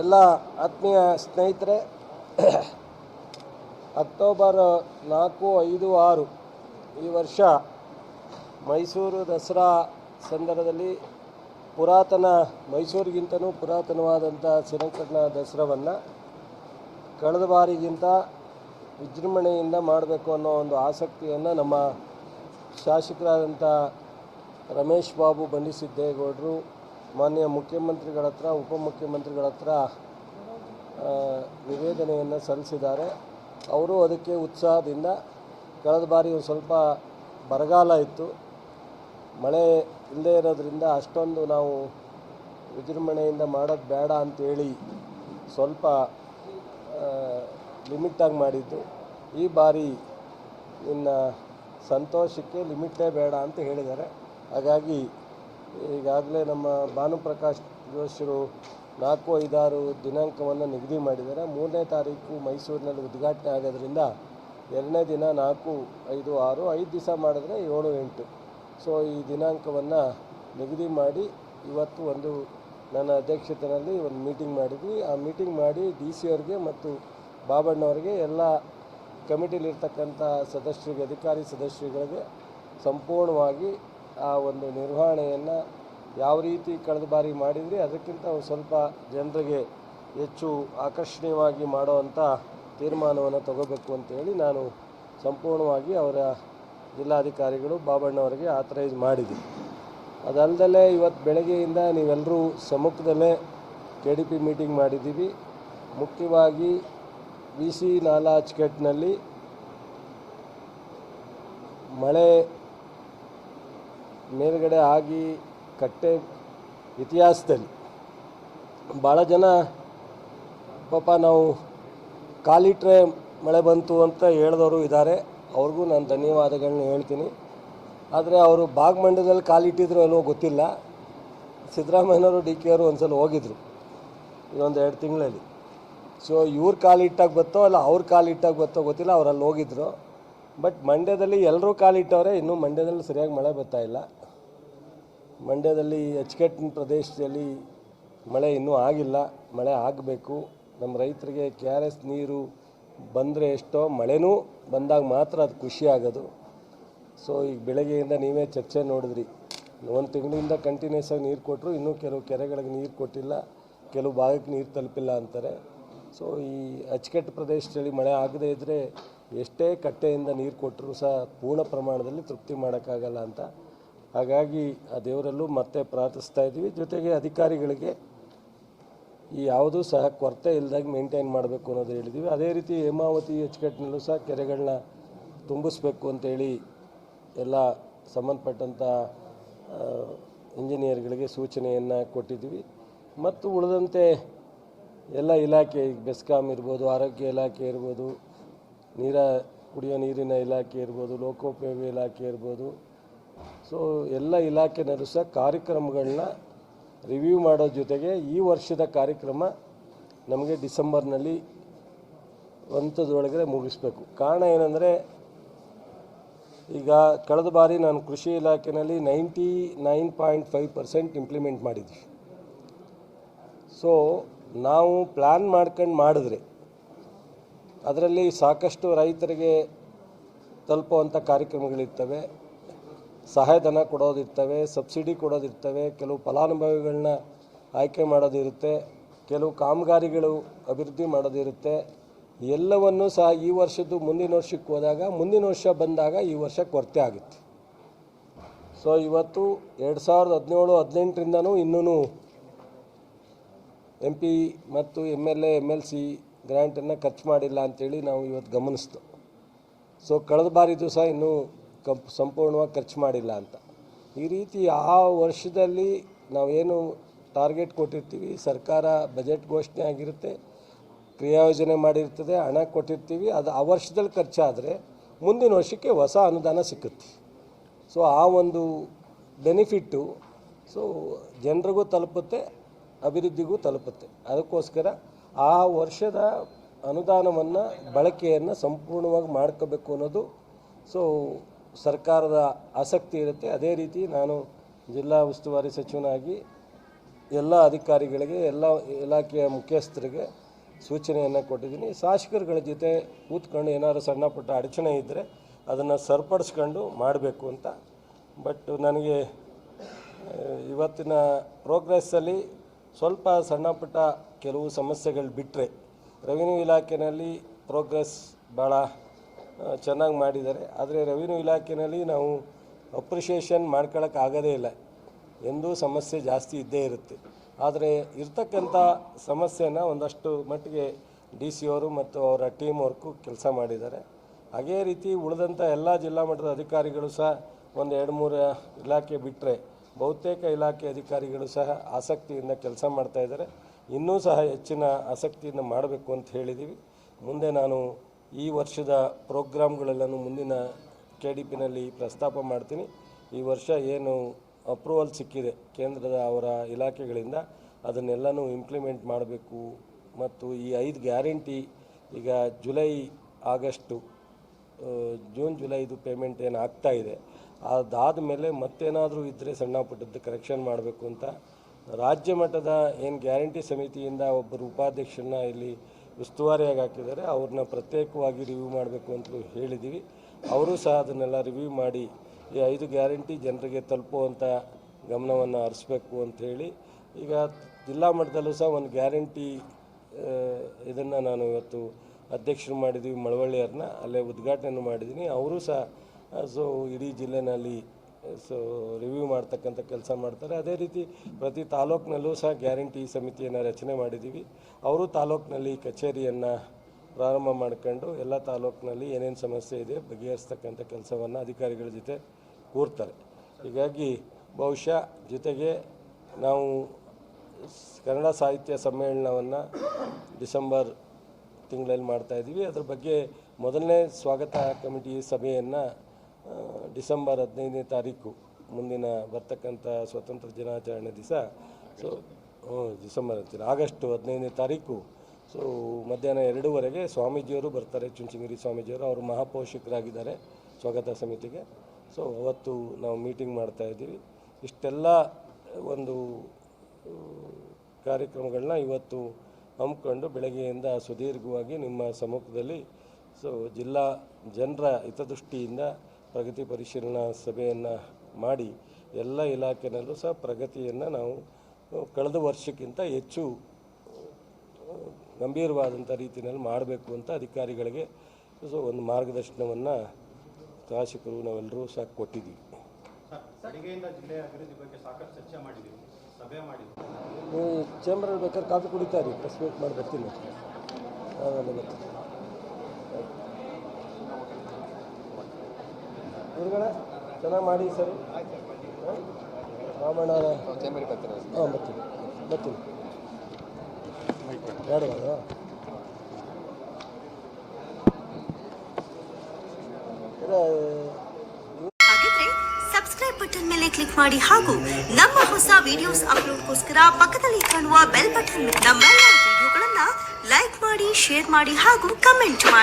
ಎಲ್ಲ ಆತ್ಮೀಯ ಸ್ನೇಹಿತರೆ, ಅಕ್ಟೋಬರ್ ನಾಲ್ಕು, ಐದು, ಆರು ಈ ವರ್ಷ ಮೈಸೂರು ದಸರಾ ಸಂದರ್ಭದಲ್ಲಿ ಪುರಾತನ ಮೈಸೂರಿಗಿಂತಲೂ ಪುರಾತನವಾದಂಥ ಶ್ರೀರಂಗಪಟ್ಟಣ ದಸರಾವನ್ನು ಕಳೆದ ಬಾರಿಗಿಂತ ವಿಜೃಂಭಣೆಯಿಂದ ಮಾಡಬೇಕು ಅನ್ನೋ ಒಂದು ಆಸಕ್ತಿಯನ್ನು ನಮ್ಮ ಶಾಸಕರಾದಂಥ ರಮೇಶ್ ಬಾಬು ಬಂಡಿಸಿದ್ದೇಗೌಡರು ಮಾನ್ಯ ಮುಖ್ಯಮಂತ್ರಿಗಳ ಹತ್ರ, ಉಪಮುಖ್ಯಮಂತ್ರಿಗಳ ಹತ್ರ ನಿವೇದನೆಯನ್ನು ಸಲ್ಲಿಸಿದ್ದಾರೆ. ಅವರು ಅದಕ್ಕೆ ಉತ್ಸಾಹದಿಂದ ಕಳೆದ ಬಾರಿ ಒಂದು ಸ್ವಲ್ಪ ಬರಗಾಲ ಇತ್ತು. ಮಳೆ ಇಲ್ಲದೇ ಇರೋದ್ರಿಂದ ಅಷ್ಟೊಂದು ನಾವು ವಿಜೃಂಭಣೆಯಿಂದ ಮಾಡೋದು ಬೇಡ ಅಂತೇಳಿ ಸ್ವಲ್ಪ ಲಿಮಿಟಾಗಿ ಮಾಡಿದ್ದು. ಈ ಬಾರಿ ಇನ್ನು ಸಂತೋಷಕ್ಕೆ ಲಿಮಿಟೇ ಬೇಡ ಅಂತ ಹೇಳಿದ್ದಾರೆ. ಹಾಗಾಗಿ ಈಗಾಗಲೇ ನಮ್ಮ ಭಾನುಪ್ರಕಾಶ್ ಜೋಶಿರು ನಾಲ್ಕು ಐದಾರು ದಿನಾಂಕವನ್ನು ನಿಗದಿ ಮಾಡಿದ್ದಾರೆ. ಮೂರನೇ ತಾರೀಕು ಮೈಸೂರಿನಲ್ಲಿ ಉದ್ಘಾಟನೆ ಆಗೋದ್ರಿಂದ ಎರಡನೇ ದಿನ ನಾಲ್ಕು, ಐದು, ಆರು, ಐದು ದಿವಸ ಮಾಡಿದ್ರೆ ಏಳು, ಎಂಟು. ಸೊ, ಈ ದಿನಾಂಕವನ್ನು ನಿಗದಿ ಮಾಡಿ ಇವತ್ತು ಒಂದು ನನ್ನ ಅಧ್ಯಕ್ಷತೆಯಲ್ಲಿ ಒಂದು ಮೀಟಿಂಗ್ ಮಾಡಿದ್ವಿ. ಆ ಮೀಟಿಂಗ್ ಮಾಡಿ ಡಿ ಸಿ ಅವ್ರಿಗೆ ಮತ್ತು ಬಾಬಣ್ಣವ್ರಿಗೆ ಎಲ್ಲ ಕಮಿಟಿಲಿರ್ತಕ್ಕಂಥ ಸದಸ್ಯರಿಗೆ, ಅಧಿಕಾರಿ ಸದಸ್ಯರುಗಳಿಗೆ ಸಂಪೂರ್ಣವಾಗಿ ಆ ಒಂದು ನಿರ್ವಹಣೆಯನ್ನು ಯಾವ ರೀತಿ ಕಳೆದ ಬಾರಿ ಮಾಡಿದ್ರಿ? ಅದಕ್ಕಿಂತ ಸ್ವಲ್ಪ ಜನರಿಗೆ ಹೆಚ್ಚು ಆಕರ್ಷಣೀಯವಾಗಿ ಮಾಡುವಂಥ ತೀರ್ಮಾನವನ್ನು ತಗೋಬೇಕು ಅಂತೇಳಿ ನಾನು ಸಂಪೂರ್ಣವಾಗಿ ಅವರ ಜಿಲ್ಲಾಧಿಕಾರಿಗಳು ಬಾಬಣ್ಣವರಿಗೆ ಆಥರೈಸ್ ಮಾಡಿದೆ ಅದಲ್ಲದೆ ಇವತ್ತು ಬೆಳಗ್ಗೆಯಿಂದ ನೀವೆಲ್ಲರೂ ಸಮ್ಮುಖದಲ್ಲೇ ಕೆ ಡಿ ಪಿ ಮೀಟಿಂಗ್ ಮಾಡಿದ್ದೀವಿ. ಮುಖ್ಯವಾಗಿ ವಿ ಸಿ ನಾಲಾ ಅಚ್ಕೆಟ್ನಲ್ಲಿ ಮಳೆ ಮೇಲ್ಗಡೆ ಆಗಿ ಕಟ್ಟೆ ಇತಿಹಾಸದಲ್ಲಿ ಭಾಳ ಜನ ಪಾಪ ನಾವು ಕಾಲಿಟ್ರೆ ಮಳೆ ಬಂತು ಅಂತ ಹೇಳಿದವರು ಇದ್ದಾರೆ. ಅವ್ರಿಗೂ ನಾನು ಧನ್ಯವಾದಗಳನ್ನ ಹೇಳ್ತೀನಿ. ಆದರೆ ಅವರು ಭಾಗಮಂಡದಲ್ಲಿ ಕಾಲಿಟ್ಟಿದ್ರು ಏನೋ ಗೊತ್ತಿಲ್ಲ. ಸಿದ್ದರಾಮಯ್ಯನವರು ಡಿ ಕೆ ಅವರು ಒಂದ್ಸಲ ಹೋಗಿದ್ರು ಇನ್ನೊಂದು ಎರಡು ತಿಂಗಳಲ್ಲಿ. ಸೊ ಇವ್ರ ಕಾಲಿಟ್ಟಾಗ ಬತ್ತೋ ಅಲ್ಲ ಅವ್ರ ಕಾಲಿಟ್ಟಾಗ ಬತ್ತೋ ಗೊತ್ತಿಲ್ಲ, ಅವರಲ್ಲಿ ಅಲ್ಲಿ ಹೋಗಿದ್ರು. ಬಟ್ ಮಂಡ್ಯದಲ್ಲಿ ಎಲ್ಲರೂ ಕಾಲಿಟ್ಟವ್ರೆ ಇನ್ನೂ ಮಂಡ್ಯದಲ್ಲಿ ಸರಿಯಾಗಿ ಮಳೆ ಬರ್ತಾ ಇಲ್ಲ. ಮಂಡ್ಯದಲ್ಲಿ ಅಚ್ಚುಕಟ್ಟಿನ ಪ್ರದೇಶದಲ್ಲಿ ಮಳೆ ಇನ್ನೂ ಆಗಿಲ್ಲ. ಮಳೆ ಆಗಬೇಕು. ನಮ್ಮ ರೈತರಿಗೆ ಕೆ ಆರ್ ಎಸ್ ನೀರು ಬಂದರೆ ಎಷ್ಟೋ ಮಳೆನೂ ಬಂದಾಗ ಮಾತ್ರ ಅದು ಖುಷಿ ಆಗೋದು. ಸೊ ಈಗ ಬೆಳಗ್ಗೆಯಿಂದ ನೀವೇ ಚರ್ಚೆ ನೋಡಿದ್ರಿ. ಒಂದು ತಿಂಗಳಿಂದ ಕಂಟಿನ್ಯೂಸ್ ಆಗಿ ನೀರು ಕೊಟ್ಟರು ಇನ್ನೂ ಕೆಲವು ಕೆರೆಗಳಿಗೆ ನೀರು ಕೊಟ್ಟಿಲ್ಲ. ಕೆಲವು ಭಾಗಕ್ಕೆ ನೀರು ತಲುಪಿಲ್ಲ ಅಂತಾರೆ. ಸೊ ಈ ಅಚ್ಚುಕಟ್ಟು ಪ್ರದೇಶದಲ್ಲಿ ಮಳೆ ಆಗದೇ ಇದ್ದರೆ ಎಷ್ಟೇ ಕಟ್ಟೆಯಿಂದ ನೀರು ಕೊಟ್ಟರೂ ಸಹ ಪೂರ್ಣ ಪ್ರಮಾಣದಲ್ಲಿ ತೃಪ್ತಿ ಮಾಡೋಕ್ಕಾಗಲ್ಲ ಅಂತ. ಹಾಗಾಗಿ ಆ ದೇವರಲ್ಲೂ ಮತ್ತೆ ಪ್ರಾರ್ಥಿಸ್ತಾ ಇದ್ದೀವಿ. ಜೊತೆಗೆ ಅಧಿಕಾರಿಗಳಿಗೆ ಈ ಯಾವುದೂ ಸಹ ಕೊರತೆ ಇಲ್ಲದಾಗ ಮೇಂಟೈನ್ ಮಾಡಬೇಕು ಅನ್ನೋದು ಹೇಳಿದ್ದೀವಿ. ಅದೇ ರೀತಿ ಹೇಮಾವತಿ ಅಚ್ಚುಕಟ್ಟಿನಲ್ಲೂ ಸಹ ಕೆರೆಗಳನ್ನ ತುಂಬಿಸ್ಬೇಕು ಅಂತೇಳಿ ಎಲ್ಲ ಸಂಬಂಧಪಟ್ಟಂಥ ಇಂಜಿನಿಯರ್ಗಳಿಗೆ ಸೂಚನೆಯನ್ನು ಕೊಟ್ಟಿದ್ದೀವಿ. ಮತ್ತು ಉಳಿದಂತೆ ಎಲ್ಲ ಇಲಾಖೆ, ಈಗ ಬೆಸ್ಕಾಮ್ ಇರ್ಬೋದು, ಆರೋಗ್ಯ ಇಲಾಖೆ ಇರ್ಬೋದು ನೀರ ಕುಡಿಯೋ ನೀರಿನ ಇಲಾಖೆ ಇರ್ಬೋದು, ಲೋಕೋಪಯೋಗಿ ಇಲಾಖೆ ಇರ್ಬೋದು. ಸೊ ಎಲ್ಲ ಇಲಾಖೆನಲ್ಲೂ ಸಹ ಕಾರ್ಯಕ್ರಮಗಳನ್ನ ರಿವ್ಯೂ ಮಾಡೋ ಜೊತೆಗೆ ಈ ವರ್ಷದ ಕಾರ್ಯಕ್ರಮ ನಮಗೆ ಡಿಸೆಂಬರ್ನಲ್ಲಿ ಒಂಥದೊಳಗಡೆ ಮುಗಿಸ್ಬೇಕು. ಕಾರಣ ಏನಂದರೆ, ಈಗ ಕಳೆದ ಬಾರಿ ನಾನು ಕೃಷಿ ಇಲಾಖೆಯಲ್ಲಿ ninety nine point five percent implement ಮಾಡಿದ್ವಿ. ಸೊ ನಾವು ಪ್ಲ್ಯಾನ್ ಮಾಡ್ಕೊಂಡು ಮಾಡಿದ್ರೆ ಅದರಲ್ಲಿ ಸಾಕಷ್ಟು ರೈತರಿಗೆ ತಲುಪುವಂಥ ಕಾರ್ಯಕ್ರಮಗಳಿರ್ತವೆ. ಸಹಾಯಧನ ಕೊಡೋದಿರ್ತವೆ, ಸಬ್ಸಿಡಿ ಕೊಡೋದಿರ್ತವೆ, ಕೆಲವು ಫಲಾನುಭವಿಗಳನ್ನ ಆಯ್ಕೆ ಮಾಡೋದಿರುತ್ತೆ, ಕೆಲವು ಕಾಮಗಾರಿಗಳು ಅಭಿವೃದ್ಧಿ ಮಾಡೋದಿರುತ್ತೆ. ಎಲ್ಲವನ್ನೂ ಸಹ ಈ ವರ್ಷದ್ದು ಮುಂದಿನ ವರ್ಷಕ್ಕೆ ಹೋದಾಗ, ಮುಂದಿನ ವರ್ಷ ಬಂದಾಗ ಈ ವರ್ಷ ಕೊರತೆ ಆಗುತ್ತೆ. ಸೊ, ಇವತ್ತು ಎರಡು ಸಾವಿರದ ಹದಿನೇಳು, ಹದಿನೆಂಟರಿಂದನೂ ಇನ್ನೂ ಎಂ ಪಿ ಮತ್ತು M L A, M L C ಗ್ರ್ಯಾಂಟನ್ನು ಖರ್ಚು ಮಾಡಿಲ್ಲ ಅಂತೇಳಿ ನಾವು ಇವತ್ತು ಗಮನಿಸ್ತು. ಸೊ ಕಳೆದ ಬಾರಿದು ಸಹ ಇನ್ನೂ ಕಂಪ್ ಸಂಪೂರ್ಣವಾಗಿ ಖರ್ಚು ಮಾಡಿಲ್ಲ ಅಂತ. ಈ ರೀತಿ ಆ ವರ್ಷದಲ್ಲಿ ನಾವೇನು ಟಾರ್ಗೆಟ್ ಕೊಟ್ಟಿರ್ತೀವಿ, ಸರ್ಕಾರ ಬಜೆಟ್ ಘೋಷಣೆ ಆಗಿರುತ್ತೆ, ಕ್ರಿಯಾಯೋಜನೆ ಮಾಡಿರ್ತದೆ, ಹಣ ಕೊಟ್ಟಿರ್ತೀವಿ, ಅದು ಆ ವರ್ಷದಲ್ಲಿ ಖರ್ಚಾದರೆ ಮುಂದಿನ ವರ್ಷಕ್ಕೆ ಹೊಸ ಅನುದಾನ ಸಿಕ್ಕುತ್ತೆ. ಸೊ ಆ ಒಂದು ಬೆನಿಫಿಟ್ಟು ಸೊ ಜನರಿಗೂ ತಲುಪುತ್ತೆ, ಅಭಿವೃದ್ಧಿಗೂ ತಲುಪುತ್ತೆ. ಅದಕ್ಕೋಸ್ಕರ ಆ ವರ್ಷದ ಅನುದಾನವನ್ನು ಬಳಕೆಯನ್ನು ಸಂಪೂರ್ಣವಾಗಿ ಮಾಡ್ಕೋಬೇಕು ಅನ್ನೋದು. ಸೊ ಸರ್ಕಾರದ ಆಸಕ್ತಿ ಇರುತ್ತೆ. ಅದೇ ರೀತಿ ನಾನು ಜಿಲ್ಲಾ ಉಸ್ತುವಾರಿ ಸಚಿವನಾಗಿ ಎಲ್ಲ ಅಧಿಕಾರಿಗಳಿಗೆ, ಎಲ್ಲ ಇಲಾಖೆಯ ಮುಖ್ಯಸ್ಥರಿಗೆ ಸೂಚನೆಯನ್ನು ಕೊಟ್ಟಿದ್ದೀನಿ. ಶಾಸಕರುಗಳ ಜೊತೆ ಕೂತ್ಕೊಂಡು ಏನಾದ್ರು ಸಣ್ಣ ಪುಟ್ಟ ಅಡಚಣೆ ಇದ್ದರೆ ಅದನ್ನು ಸರಿಪಡಿಸ್ಕೊಂಡು ಮಾಡಬೇಕು ಅಂತ. ಬಟ್ ನನಗೆ, ಇವತ್ತಿನ ಪ್ರೋಗ್ರೆಸ್ಸಲ್ಲಿ ಸ್ವಲ್ಪ ಸಣ್ಣ ಪುಟ್ಟ ಕೆಲವು ಸಮಸ್ಯೆಗಳು ಬಿಟ್ಟರೆ ರೆವಿನ್ಯೂ ಇಲಾಖೆಯಲ್ಲಿ ಪ್ರೋಗ್ರೆಸ್ ಭಾಳ ಚೆನ್ನಾಗಿ ಮಾಡಿದ್ದಾರೆ. ಆದರೆ ರೆವಿನ್ಯೂ ಇಲಾಖೆಯಲ್ಲಿ ನಾವು ಅಪ್ರಿಷಿಯೇಷನ್ ಮಾಡ್ಕೊಳ್ಳೋಕೆ ಆಗೋದೇ ಇಲ್ಲ. ಎಂದೂ ಸಮಸ್ಯೆ ಜಾಸ್ತಿ ಇದ್ದೇ ಇರುತ್ತೆ. ಆದರೆ ಇರ್ತಕ್ಕಂಥ ಸಮಸ್ಯೆನ ಒಂದಷ್ಟು ಮಟ್ಟಿಗೆ ಡಿ ಸಿ ಅವರು ಮತ್ತು ಅವರ ಟೀಮ್ ವರ್ಕು ಕೆಲಸ ಮಾಡಿದ್ದಾರೆ. ಹಾಗೇ ರೀತಿ ಉಳಿದಂಥ ಎಲ್ಲ ಜಿಲ್ಲಾ ಮಟ್ಟದ ಅಧಿಕಾರಿಗಳು ಸಹ ಒಂದು ಎರಡು ಮೂರು ಇಲಾಖೆ ಬಿಟ್ಟರೆ ಬಹುತೇಕ ಇಲಾಖೆ ಅಧಿಕಾರಿಗಳು ಸಹ ಆಸಕ್ತಿಯಿಂದ ಕೆಲಸ ಮಾಡ್ತಾ ಇದ್ದಾರೆ. ಇನ್ನೂ ಸಹ ಹೆಚ್ಚಿನ ಆಸಕ್ತಿಯನ್ನು ಮಾಡಬೇಕು ಅಂತ ಹೇಳಿದ್ದೀವಿ. ಮುಂದೆ ನಾನು ಈ ವರ್ಷದ ಪ್ರೋಗ್ರಾಮ್ಗಳೆಲ್ಲನೂ ಮುಂದಿನ ಕೆ ಡಿ ಪಿನಲ್ಲಿ ಪ್ರಸ್ತಾಪ ಮಾಡ್ತೀನಿ. ಈ ವರ್ಷ ಏನು ಅಪ್ರೂವಲ್ ಸಿಕ್ಕಿದೆ ಕೇಂದ್ರದ ಅವರ ಇಲಾಖೆಗಳಿಂದ, ಅದನ್ನೆಲ್ಲನೂ ಇಂಪ್ಲಿಮೆಂಟ್ ಮಾಡಬೇಕು. ಮತ್ತು ಈ ಐದು ಗ್ಯಾರಂಟಿ ಈಗ ಜುಲೈ, ಆಗಸ್ಟು ಜೂನ್, ಜುಲೈದು ಪೇಮೆಂಟ್ ಏನು ಆಗ್ತಾಯಿದೆ ಅದಾದ ಮೇಲೆ ಮತ್ತೇನಾದರೂ ಇದ್ದರೆ ಸಣ್ಣ ಪುಟ್ಟದ್ದು ಕರೆಕ್ಷನ್ ಮಾಡಬೇಕು ಅಂತ ರಾಜ್ಯ ಮಟ್ಟದ ಏನು ಗ್ಯಾರಂಟಿ ಸಮಿತಿಯಿಂದ ಒಬ್ಬರು ಉಪಾಧ್ಯಕ್ಷರನ್ನ ಇಲ್ಲಿ ಉಸ್ತುವಾರಿಯಾಗಿ ಹಾಕಿದ್ದಾರೆ, ಅವ್ರನ್ನ ಪ್ರತ್ಯೇಕವಾಗಿ ರಿವ್ಯೂ ಮಾಡಬೇಕು ಅಂತಲೂ ಹೇಳಿದ್ದೀವಿ ಅವರು ಸಹ ಅದನ್ನೆಲ್ಲ ರಿವ್ಯೂ ಮಾಡಿ ಈ ಐದು ಗ್ಯಾರಂಟಿ ಜನರಿಗೆ ತಲುಪುವಂಥ ಗಮನವನ್ನು ಹರಿಸ್ಬೇಕು ಅಂತ ಹೇಳಿ, ಈಗ ಜಿಲ್ಲಾ ಮಟ್ಟದಲ್ಲೂ ಸಹ ಒಂದು ಗ್ಯಾರಂಟಿ ಇದನ್ನು ನಾನು ಇವತ್ತು ಅಧ್ಯಕ್ಷರು ಮಾಡಿದ್ದೀವಿ ಮಳವಳ್ಳಿಯವ್ರನ್ನ, ಅಲ್ಲೇ ಉದ್ಘಾಟನೆ ಮಾಡಿದ್ದೀನಿ ಅವರು ಸಹ ಸೊ ಇಡೀ ಜಿಲ್ಲೆನಲ್ಲಿ ಸೊ ರಿವ್ಯೂ ಮಾಡ್ತಕ್ಕಂಥ ಕೆಲಸ ಮಾಡ್ತಾರೆ. ಅದೇ ರೀತಿ ಪ್ರತಿ ತಾಲೂಕಿನಲ್ಲೂ ಸಹ ಗ್ಯಾರಂಟಿ ಸಮಿತಿಯನ್ನು ರಚನೆ ಮಾಡಿದ್ದೀವಿ. ಅವರು ತಾಲೂಕಿನಲ್ಲಿ ಕಚೇರಿಯನ್ನು ಪ್ರಾರಂಭ ಮಾಡ್ಕೊಂಡು ಎಲ್ಲ ತಾಲೂಕಿನಲ್ಲಿ ಏನೇನು ಸಮಸ್ಯೆ ಇದೆ ಬಗೆಹರಿಸ್ತಕ್ಕಂಥ ಕೆಲಸವನ್ನು ಅಧಿಕಾರಿಗಳ ಜೊತೆ ಕೂರ್ತಾರೆ. ಹೀಗಾಗಿ ಬಹುಶಃ ಜೊತೆಗೆ ನಾವು ಕನ್ನಡ ಸಾಹಿತ್ಯ ಸಮ್ಮೇಳನವನ್ನು ಡಿಸೆಂಬರ್ ತಿಂಗಳಲ್ಲಿ ಮಾಡ್ತಾ ಇದ್ದೀವಿ. ಅದ್ರ ಬಗ್ಗೆ ಮೊದಲನೇ ಸ್ವಾಗತ ಕಮಿಟಿ ಸಭೆಯನ್ನು ಡಿಸೆಂಬರ್ ಹದಿನೈದನೇ ತಾರೀಕು ಮುಂದಿನ ಬರ್ತಕ್ಕಂಥ ಸ್ವತಂತ್ರ ದಿನಾಚರಣೆ ದಿವಸ. ಸೊ ಹ್ಞೂ, ಡಿಸೆಂಬರ್ ಹತ್ತಿರ ಆಗಸ್ಟ್ ಹದಿನೈದನೇ ತಾರೀಕು. ಸೊ ಮಧ್ಯಾಹ್ನ ಎರಡೂವರೆಗೆ ಸ್ವಾಮೀಜಿಯವರು ಬರ್ತಾರೆ, ಚುಂಚನಗಿರಿ ಸ್ವಾಮೀಜಿಯವರು. ಅವರು ಮಹಾಪೋಷಕರಾಗಿದ್ದಾರೆ ಸ್ವಾಗತ ಸಮಿತಿಗೆ. ಸೊ ಅವತ್ತು ನಾವು ಮೀಟಿಂಗ್ ಮಾಡ್ತಾ ಇದ್ದೀವಿ. ಇಷ್ಟೆಲ್ಲ ಒಂದು ಕಾರ್ಯಕ್ರಮಗಳನ್ನ ಇವತ್ತು ಹಮ್ಮಿಕೊಂಡು ಬೆಳಗ್ಗೆಯಿಂದ ಸುದೀರ್ಘವಾಗಿ ನಿಮ್ಮ ಸಮ್ಮುಖದಲ್ಲಿ, ಸೊ, ಜಿಲ್ಲಾ ಜನರ ಹಿತದೃಷ್ಟಿಯಿಂದ ಪ್ರಗತಿ ಪರಿಶೀಲನಾ ಸಭೆಯನ್ನು ಮಾಡಿ ಎಲ್ಲ ಇಲಾಖೆನಲ್ಲೂ ಸಹ ಪ್ರಗತಿಯನ್ನು ನಾವು ಕಳೆದ ವರ್ಷಕ್ಕಿಂತ ಹೆಚ್ಚು ಗಂಭೀರವಾದಂಥ ರೀತಿಯಲ್ಲಿ ಮಾಡಬೇಕು ಅಂತ ಅಧಿಕಾರಿಗಳಿಗೆ ಸೊ ಒಂದು ಮಾರ್ಗದರ್ಶನವನ್ನು ಶಾಸಕರು ನಾವೆಲ್ಲರೂ ಸಹ ಕೊಟ್ಟಿದ್ದೀವಿ. ಚೇಂಬರ್ ಬೇಕಾದ್ರೆ ಕಾಫಿ ಕುಡಿತಾ ಇರಿ ಪ್ರೆಸ್ ಮೀಟ್ ಮಾಡಿ ಬರ್ತೀನಿ ಆಮೇಲೆ ಬರ್ತೀನಿ ಗುರುಗಳೇ ಚೆನ್ನಾಗಿ ಮಾಡಿ ಸರ್. ರಾಮಣ್ಣ ಹಾಂ, ಬರ್ತೀನಿ. ಬರ್ತೀನಿ. ಎರಡು ಹಾಗಿದ್ರೆ ಸಬ್ಸ್ಕ್ರೈಬ್ ಬಟನ್ ಮೇಲೆ ಕ್ಲಿಕ್ ಮಾಡಿ ಹಾಗೂ ನಮ್ಮ ಹೊಸ ವಿಡಿಯೋಸ್ ಅಪ್ಲೋಡ್ಗೋಸ್ಕರ ಪಕ್ಕದಲ್ಲಿ ಕಾಣುವ ಬೆಲ್ ಬಟನ್ ನಮ್ಮೆಲ್ಲ ವಿಡಿಯೋಗಳನ್ನ ಲೈಕ್ ಮಾಡಿ ಶೇರ್ ಮಾಡಿ ಹಾಗೂ ಕಮೆಂಟ್ ಮಾಡಿ.